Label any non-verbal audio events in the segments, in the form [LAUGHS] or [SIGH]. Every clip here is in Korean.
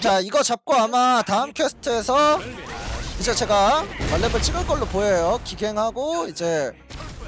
자 이거 잡고 아마 다음 퀘스트에서 이제 제가 말렙을 찍을 걸로 보여요. 기갱하고 이제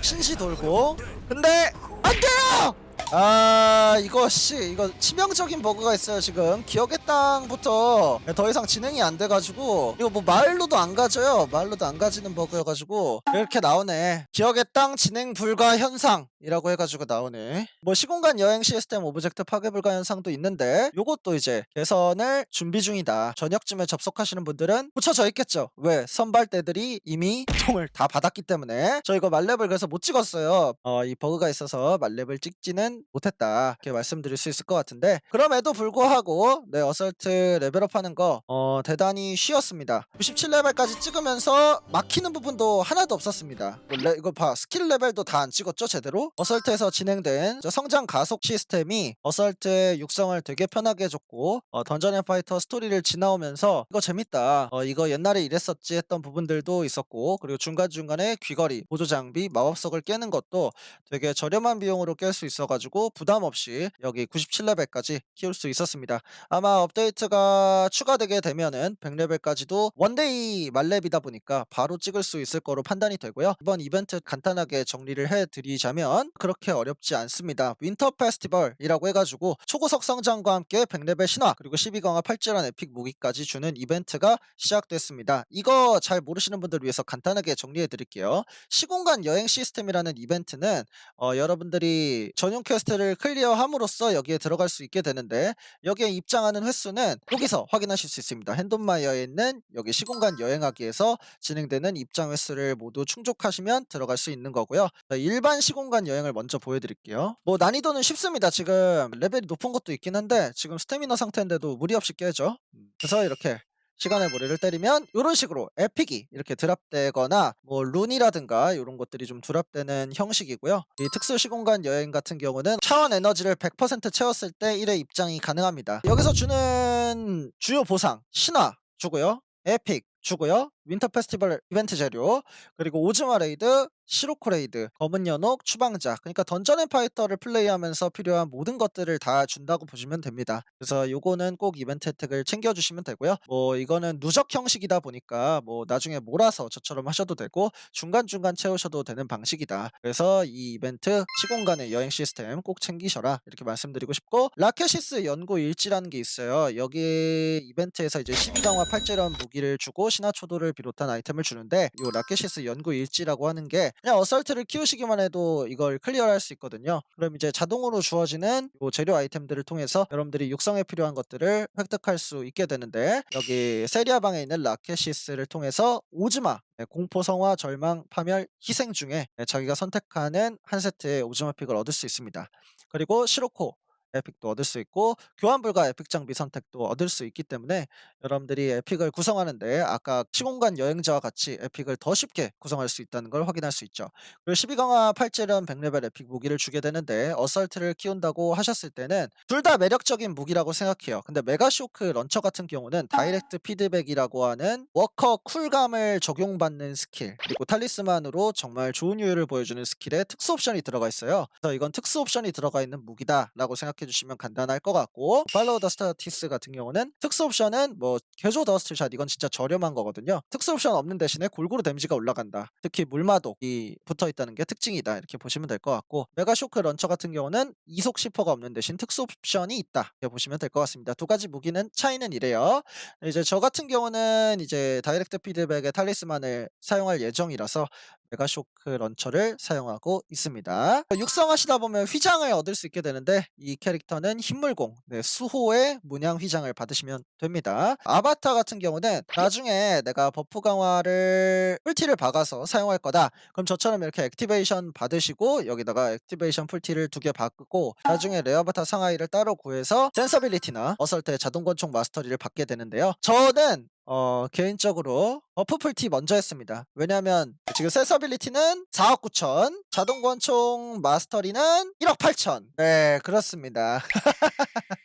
신시 돌고. 근데 안 돼요 아 이거 씨 이거 치명적인 버그가 있어요 지금. 기억의 땅부터 더 이상 진행이 안 돼가지고. 이거 뭐 마을로도 안 가져요. 마을로도 안 가지는 버그여가지고. 이렇게 나오네. 기억의 땅 진행 불가 현상이라고 해가지고 나오네. 뭐 시공간 여행 시스템 오브젝트 파괴 불가 현상도 있는데 요것도 이제 개선을 준비 중이다. 저녁쯤에 접속하시는 분들은 붙여져 있겠죠. 왜? 선발대들이 이미 통을 다 받았기 때문에. 저 이거 말렙을 그래서 못 찍었어요. 어, 이 버그가 있어서 말렙을 찍지는 못했다. 이렇게 말씀드릴 수 있을 것 같은데 그럼에도 불구하고 네 어설트 레벨업 하는 거 어, 대단히 쉬웠습니다. 97레벨까지 찍으면서 막히는 부분도 하나도 없었습니다. 뭐 레- 이거 봐. 스킬 레벨도 다 안 찍었죠 제대로? 어설트에서 진행된 저 성장 가속 시스템이 어설트의 육성을 되게 편하게 해줬고 어, 던전 앤 파이터 스토리를 지나오면서 이거 재밌다. 어, 이거 옛날에 이랬었지 했던 부분들도 있었고 그리고 중간중간에 귀걸이 보조 장비 마법석을 깨는 것도 되게 저렴한 비용으로 깰 수 있어가지고 부담 없이 여기 97레벨까지 키울 수 있었습니다. 아마 업데이트가 추가되게 되면은 100레벨까지도 원데이 말렙이다 보니까 바로 찍을 수 있을 거로 판단이 되고요. 이번 이벤트 간단하게 정리를 해드리자면 그렇게 어렵지 않습니다. 윈터 페스티벌이라고 해가지고 초고속 성장과 함께 100레벨 신화 그리고 12강화 팔찌란 에픽 무기까지 주는 이벤트가 시작됐습니다. 이거 잘 모르시는 분들 위해서 간단하게 정리해 드릴게요. 시공간 여행 시스템이라는 이벤트는 어, 여러분들이 전용 퀘스트를 클리어함으로써 여기에 들어갈 수 있게 되는데 여기에 입장하는 횟수는 여기서 확인하실 수 있습니다. 핸돈마이어에 있는 여기 시공간 여행하기에서 진행되는 입장 횟수를 모두 충족하시면 들어갈 수 있는 거고요. 자, 일반 시공간 여행을 먼저 보여드릴게요. 뭐 난이도는 쉽습니다. 지금 레벨이 높은 것도 있긴 한데 지금 스태미너 상태인데도 무리 없이 깨죠. 음, 그래서 이렇게 시간의 모래를 때리면 이런 식으로 에픽이 이렇게 드랍되거나 뭐 룬이라든가 이런 것들이 좀 드랍되는 형식이고요. 이 특수 시공간 여행 같은 경우는 차원 에너지를 100% 채웠을 때 1회 입장이 가능합니다. 여기서 주는 주요 보상 신화 주고요. 에픽 주고요. 윈터 페스티벌 이벤트 재료 그리고 오즈마 레이드 시로코 레이드, 검은 연옥, 추방자 그러니까 던전 앤 파이터를 플레이하면서 필요한 모든 것들을 다 준다고 보시면 됩니다. 그래서 요거는 꼭 이벤트 혜택을 챙겨주시면 되고요. 뭐 이거는 누적 형식이다 보니까 뭐 나중에 몰아서 저처럼 하셔도 되고 중간중간 채우셔도 되는 방식이다. 그래서 이 이벤트 시공간의 여행 시스템 꼭 챙기셔라 이렇게 말씀드리고 싶고 라켓시스 연구 일지라는 게 있어요. 여기 이벤트에서 이제 12강화 팔찌런 무기를 주고 신화초도를 비롯한 아이템을 주는데 이 라켓시스 연구 일지라고 하는 게 그냥 어설트를 키우시기만 해도 이걸 클리어할 수 있거든요. 그럼 이제 자동으로 주어지는 요 재료 아이템들을 통해서 여러분들이 육성에 필요한 것들을 획득할 수 있게 되는데 여기 세리아 방에 있는 라켓시스를 통해서 오즈마 네, 공포 성화 절망 파멸 희생 중에 네, 자기가 선택하는 한 세트의 오즈마 픽을 얻을 수 있습니다. 그리고 시로코 에픽도 얻을 수 있고 교환 불가 에픽 장비 선택도 얻을 수 있기 때문에 여러분들이 에픽을 구성하는데 아까 시공간 여행자와 같이 에픽을 더 쉽게 구성할 수 있다는 걸 확인할 수 있죠. 그리고 12강화 8재련 100레벨 에픽 무기를 주게 되는데 어설트를 키운다고 하셨을 때는 둘 다 매력적인 무기라고 생각해요. 근데 메가쇼크 런처 같은 경우는 다이렉트 피드백이라고 하는 워커 쿨감을 적용받는 스킬 그리고 탈리스만으로 정말 좋은 효율을 보여주는 스킬에 특수 옵션이 들어가 있어요. 그래서 이건 특수 옵션이 들어가 있는 무기다라고 생각해 주시면 간단할 것 같고 팔로우 더 스타티스 같은 경우는 특수 옵션은 뭐 개조 더스트샷 이건 진짜 저렴한 거거든요. 특수 옵션 없는 대신에 골고루 데미지가 올라간다. 특히 물마독이 붙어 있다는 게 특징이다. 이렇게 보시면 될 것 같고 메가 쇼크 런처 같은 경우는 이속 시퍼가 없는 대신 특수 옵션이 있다. 이렇게 보시면 될 것 같습니다. 두 가지 무기는 차이는 이래요. 이제 저 같은 경우는 이제 다이렉트 피드백의 탈리스만을 사용할 예정이라서 메가쇼크 런처를 사용하고 있습니다. 육성하시다 보면 휘장을 얻을 수 있게 되는데 이 캐릭터는 흰물공, 네, 수호의 문양 휘장을 받으시면 됩니다. 아바타 같은 경우는 나중에 내가 버프 강화를 풀티를 박아서 사용할 거다. 그럼 저처럼 이렇게 액티베이션 받으시고 여기다가 액티베이션 풀티를 두 개 받고 나중에 레어바타 상하이를 따로 구해서 센서빌리티나 어설트의 자동 권총 마스터리를 받게 되는데요. 저는 어, 개인적으로 버프 풀티 먼저 했습니다. 왜냐면 지금 센서빌리티는 4억 9천, 자동 권총 마스터리는 1억 8천. 네, 그렇습니다. [LAUGHS]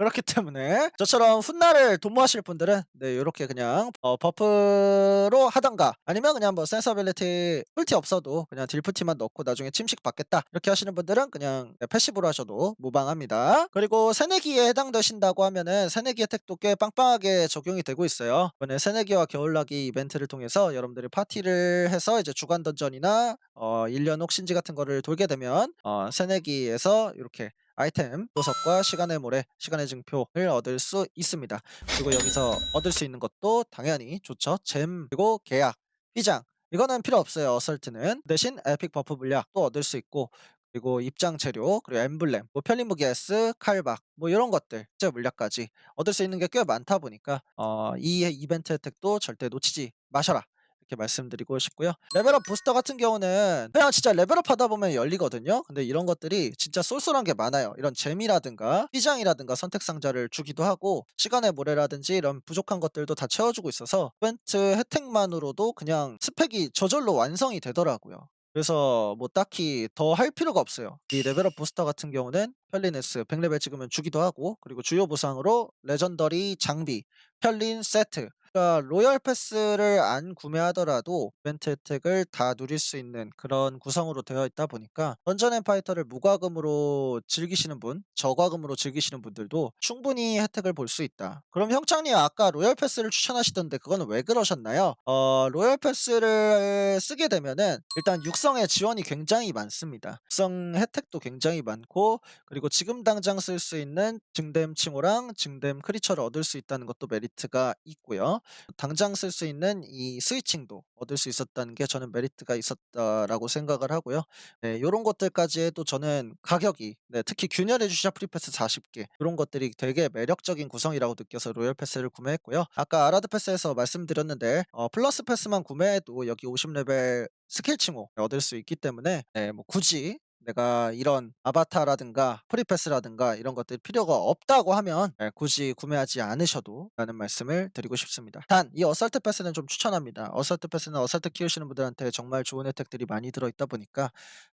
그렇기 때문에 저처럼 훗날을 도모하실 분들은 네 요렇게 그냥 어 버프로 하던가 아니면 그냥 뭐 센서빌리티 풀티 없어도 그냥 딜프티만 넣고 나중에 침식 받겠다 이렇게 하시는 분들은 그냥 네, 패시브로 하셔도 무방합니다. 그리고 새내기에 해당되신다고 하면은 새내기 혜택도 꽤 빵빵하게 적용이 되고 있어요. 이번에 새내기와 겨울나기 이벤트를 통해서 여러분들이 파티를 해서 이제 주간 던전이나 어 1년 혹 신지 같은 거를 돌게 되면 어 새내기에서 이렇게 아이템 보석과 시간의 모래, 시간의 증표를 얻을 수 있습니다. 그리고 여기서 얻을 수 있는 것도 당연히 좋죠. 잼 그리고 계약, 휘장 이거는 필요 없어요. 어설트는 대신 에픽 버프 물약도 얻을 수 있고 그리고 입장 재료, 그리고 엠블렘, 뭐 편리 무기 S, 칼박 뭐 이런 것들, 제 물약까지 얻을 수 있는 게 꽤 많다 보니까 어, 이 이벤트 혜택도 절대 놓치지 마셔라. 이렇게 말씀드리고 싶고요. 레벨업 부스터 같은 경우는 그냥 진짜 레벨업 하다 보면 열리거든요. 근데 이런 것들이 진짜 쏠쏠한 게 많아요. 이런 잼이라든가 휘장이라든가 선택 상자를 주기도 하고 시간의 모래라든지 이런 부족한 것들도 다 채워주고 있어서 이벤트 혜택만으로도 그냥 스펙이 저절로 완성이 되더라고요. 그래서 뭐 딱히 더 할 필요가 없어요. 이 레벨업 부스터 같은 경우는 편리네스 100레벨 찍으면 주기도 하고 그리고 주요 보상으로 레전더리 장비, 편린 세트 그러니까 로열 패스를 안 구매하더라도 이벤트 혜택을 다 누릴 수 있는 그런 구성으로 되어 있다 보니까 던전 앤 파이터를 무과금으로 즐기시는 분, 저과금으로 즐기시는 분들도 충분히 혜택을 볼 수 있다. 그럼 형창님 아까 로열 패스를 추천하시던데 그거는 왜 그러셨나요? 어, 로열 패스를 쓰게 되면은 일단 육성의 지원이 굉장히 많습니다. 육성 혜택도 굉장히 많고 그리고 지금 당장 쓸 수 있는 증댐 칭호랑 증댐 크리처를 얻을 수 있다는 것도 메리트가 있고요. 당장 쓸 수 있는 이 스위칭도 얻을 수 있었다는 게 저는 메리트가 있었다라고 생각을 하고요. 네, 요런 것들까지 해도 저는 가격이 네, 특히 균열의 주샤 프리패스 40개 이런 것들이 되게 매력적인 구성이라고 느껴서 로열 패스를 구매했고요. 아까 아라드 패스에서 말씀드렸는데 어, 플러스 패스만 구매해도 여기 50레벨 스킬 칭호 얻을 수 있기 때문에 네, 뭐 굳이 내가 이런 아바타라든가 프리패스라든가 이런 것들 필요가 없다고 하면 예, 굳이 구매하지 않으셔도 라는 말씀을 드리고 싶습니다. 단 이 어설트 패스는 좀 추천합니다. 어설트 패스는 어설트 키우시는 분들한테 정말 좋은 혜택들이 많이 들어있다 보니까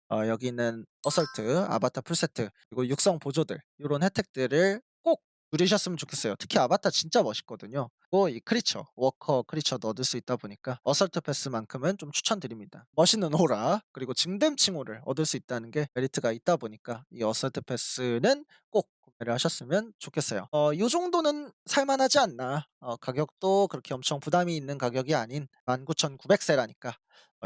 어, 여기 있는 어설트, 아바타 풀세트 그리고 육성 보조들 이런 혜택들을 꼭 누리셨으면 좋겠어요. 특히 아바타 진짜 멋있거든요. 그리고 이 크리처, 워커 크리처도 얻을 수 있다 보니까 어설트 패스만큼은 좀 추천드립니다. 멋있는 오라 그리고 증댐 칭호를 얻을 수 있다는 게 메리트가 있다 보니까 이 어설트 패스는 꼭 구매를 하셨으면 좋겠어요. 어, 요 정도는 살만하지 않나. 어, 가격도 그렇게 엄청 부담이 있는 가격이 아닌 19,900세라니까 어,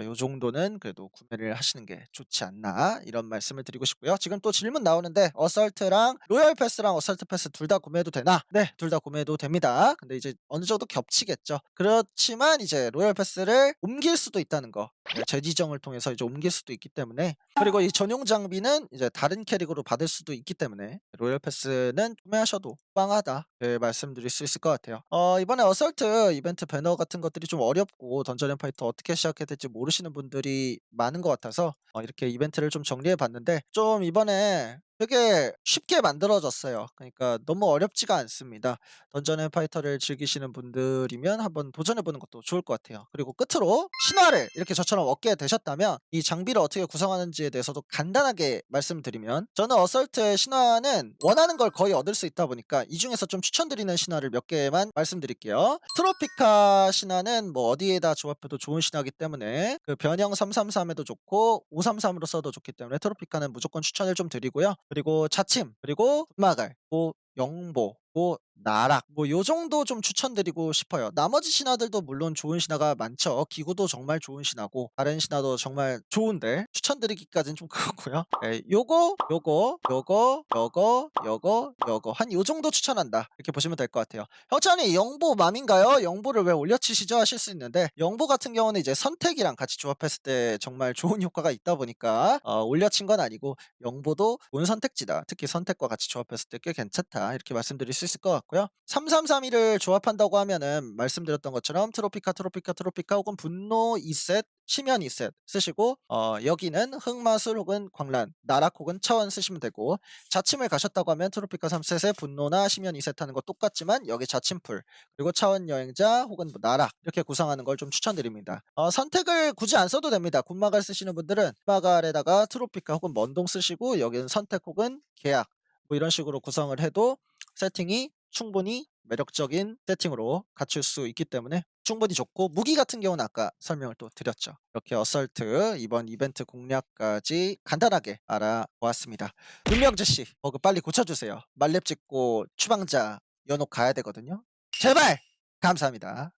요 정도는 그래도 구매를 하시는 게 좋지 않나 이런 말씀을 드리고 싶고요. 지금 또 질문 나오는데 어설트랑 로열 패스랑 어설트 패스 둘 다 구매해도 되나? 네, 둘 다 구매해도 됩니다. 근데 이제 어느 정도 겹치겠죠. 그렇지만 이제 로열 패스를 옮길 수도 있다는 거. 네, 재지정을 통해서 이제 옮길 수도 있기 때문에 그리고 이 전용 장비는 이제 다른 캐릭으로 받을 수도 있기 때문에 로열 패스는 구매하셔도 빵하다 네, 말씀드릴 수 있을 것 같아요. 어, 이번에 어설트 이벤트 배너 같은 것들이 좀 어렵고 던전 앤 파이터 어떻게 시작해야 될지 모르시는 분들이 많은 것 같아서 어, 이렇게 이벤트를 좀 정리해 봤는데 좀 이번에 되게 쉽게 만들어졌어요. 그러니까 너무 어렵지가 않습니다. 던전 앤 파이터를 즐기시는 분들이면 한번 도전해 보는 것도 좋을 것 같아요. 그리고 끝으로 신화를 이렇게 저처럼 얻게 되셨다면 이 장비를 어떻게 구성하는지에 대해서도 간단하게 말씀드리면 저는 어설트의 신화는 원하는 걸 거의 얻을 수 있다 보니까 이 중에서 좀 추천드리는 신화를 몇 개만 말씀드릴게요. 트로피카 신화는 뭐 어디에다 조합해도 좋은 신화이기 때문에 그 변형 333에도 좋고 533으로 써도 좋기 때문에 트로피카는 무조건 추천을 좀 드리고요. 그리고 자침, 그리고 마갈, 뭐 영보, 뭐 나락 뭐 요 정도 좀 추천드리고 싶어요. 나머지 신화들도 물론 좋은 신화가 많죠. 기구도 정말 좋은 신화고 다른 신화도 정말 좋은데 추천드리기까지는 좀 [LAUGHS] 그렇고요. 예, 요거, 요거, 요거, 요거, 요거, 요거 한 요 정도 추천한다. 이렇게 보시면 될 것 같아요. 형찬이 영보 맘인가요? 영보를 왜 올려치시죠? 하실 수 있는데 영보 같은 경우는 이제 선택이랑 같이 조합했을 때 정말 좋은 [LAUGHS] 효과가 있다 보니까 어, 올려친 건 아니고 영보도 좋은 선택지다. 특히 선택과 같이 조합했을 때 꽤 괜찮다. 이렇게 말씀드릴 수 있을 것 같고 요. 3332를 조합한다고 하면은 말씀드렸던 것처럼 트로피카, 트로피카, 트로피카 혹은 분노 2셋, 심연 2셋 쓰시고 어, 여기는 흑마술 혹은 광란, 나락 혹은 차원 쓰시면 되고 자침을 가셨다고 하면 트로피카 3셋에 분노나 심연 2셋 하는 거 똑같지만 여기 자침풀 그리고 차원 여행자 혹은 뭐 나락 이렇게 구성하는 걸 좀 추천드립니다. 어, 선택을 굳이 안 써도 됩니다. 군마갈 쓰시는 분들은 마갈에다가 트로피카 혹은 먼동 쓰시고 여기는 선택 혹은 계약 뭐 이런 식으로 구성을 해도 세팅이 충분히 매력적인 세팅으로 갖출 수 있기 때문에 충분히 좋고 무기 같은 경우는 아까 설명을 또 드렸죠. 이렇게 어설트 이번 이벤트 공략까지 간단하게 알아보았습니다. 윤명재 씨 버그 빨리 고쳐주세요. 말렙 찍고 추방자 연옥 가야 되거든요. 제발 감사합니다.